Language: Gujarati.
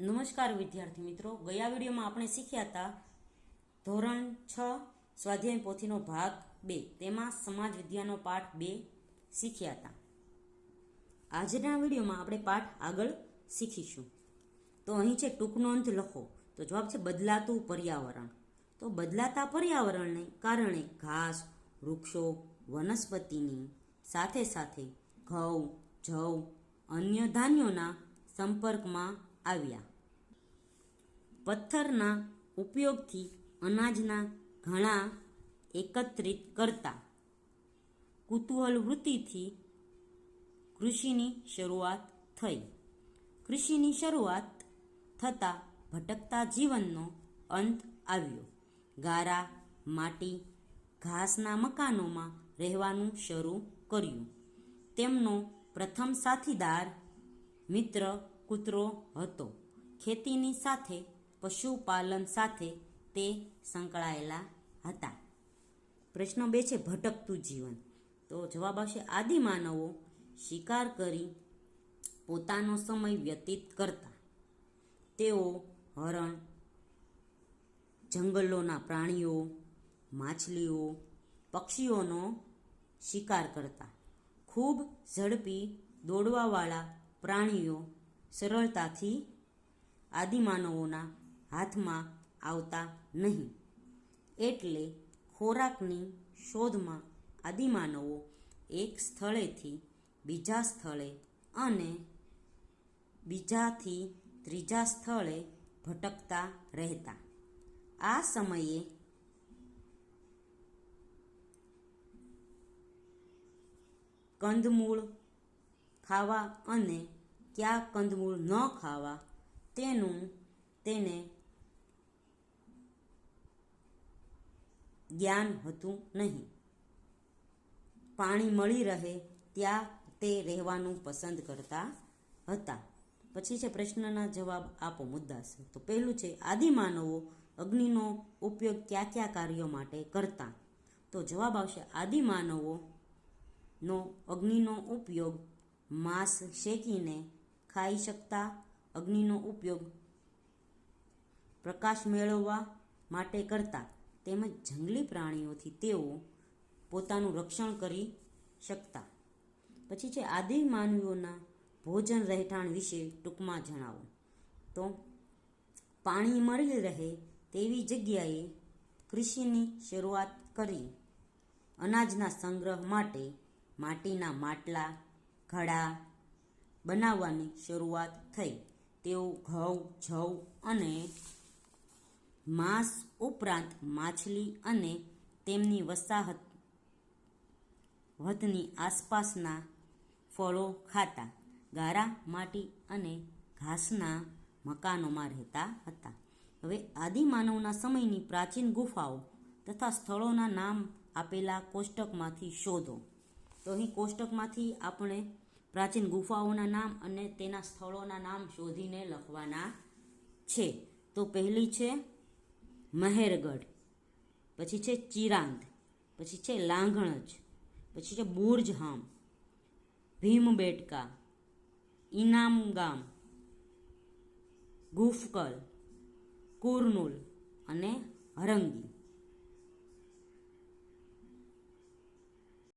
નમસ્કાર વિદ્યાર્થી મિત્રો. ગયા વિડીયોમાં આપણે શીખ્યા હતા ધોરણ છ, સ્વાધ્યાય પોથીનો ભાગ બે. તેમાં સમાજ વિદ્યાનો પાઠ બે શીખ્યા હતા. આજના વિડીયોમાં આપણે પાઠ આગળ શીખીશું. તો અહીં છે ટૂંક નોંધ લખો. તો જવાબ છે બદલાતું પર્યાવરણ. તો બદલાતા પર્યાવરણને કારણે ઘાસ, વૃક્ષો, વનસ્પતિની સાથે સાથે ઘઉં, જવ, અન્ય ધાન્યોના સંપર્કમાં આવ્યા. પથ્થરના ઉપયોગથી અનાજના ઘણા એકત્રિત કરતા. કુતૂહલ વૃત્તિથી કૃષિની શરૂઆત થઈ. કૃષિની શરૂઆત થતાં ભટકતા જીવનનો અંત આવ્યો. ગારા, માટી, ઘાસના મકાનોમાં રહેવાનું શરૂ કર્યું. તેમનો પ્રથમ સાથીદાર મિત્ર કૂતરો હતો. ખેતીની સાથે, પશુપાલન સાથે તે સંકળાયેલા હતા. પ્રશ્ન બે છે, ભટકતું જીવન. તો જવાબ આવશે આદિમાનવો શિકાર કરી પોતાનો સમય વ્યતીત કરતા. તેઓ હરણ, જંગલોના પ્રાણીઓ, માછલીઓ, પક્ષીઓનો શિકાર કરતા. ખૂબ ઝડપી દોડવાવાળા પ્રાણીઓ સરળતાથી આદિમાનવોના હાથમાં આવતા નહીં. એટલે ખોરાકની શોધમાં આદિમાનવો એક સ્થળેથી બીજા સ્થળે અને બીજાથી ત્રીજા સ્થળે ભટકતા રહેતા. આ સમયે કંદમૂળ ખાવા અને કયા કંદમૂળ ન ખાવા, તેનું તેને જ્ઞાન હતું નહીં. પાણી મળી રહે ત્યાં તે રહેવાનું પસંદ કરતા હતા. પછી છે પ્રશ્નના જવાબ આપો મુદ્દા છે તો પહેલું છે આદિમાનવો અગ્નિનો ઉપયોગ કયા કયા કાર્યો માટે કરતા? તો જવાબ આવશે આદિમાનવોનો અગ્નિનો ઉપયોગ માંસ શેકીને ખાઈ શકતા અગ્નિનો ઉપયોગ પ્રકાશ મેળવવા માટે કરતા તેમજ જંગલી પ્રાણીઓથી તેઓ પોતાનું રક્ષણ કરી શકતા. પછી છે આદિ માનવીઓના ભોજન રહેઠાણ વિશે ટૂંકમાં જણાવો. તો પાણી મળી રહે તેવી જગ્યાએ કૃષિની શરૂઆત કરી અનાજના સંગ્રહ માટે માટીના માટલા, ઘડા બનાવવાની શરૂઆત થઈ. તેઓ ઘઉં, જવ અને માંસ ઉપરાંત માછલી અને તેમની વસાહત વતની આસપાસના ફળો ખાતા. ગારા, માટી અને ઘાસના મકાનોમાં રહેતા હતા. હવે આદિમાનવના સમયની પ્રાચીન ગુફાઓ તથા સ્થળોના નામ આપેલા કોષ્ટકમાંથી શોધો. તો અહીં કોષ્ટકમાંથી આપણે પ્રાચીન ગુફાઓના નામ અને તેના સ્થળોના નામ શોધીને લખવાના છે. તો પહેલી છે મહેરગઢ, પછી છે ચિરાંદ, પછી છે લાંઘણજ પછી છે બુર્જહામ ભીમબેટકા ઇનામગામ ગુફકલ, કુરનુલ અને હરંગી.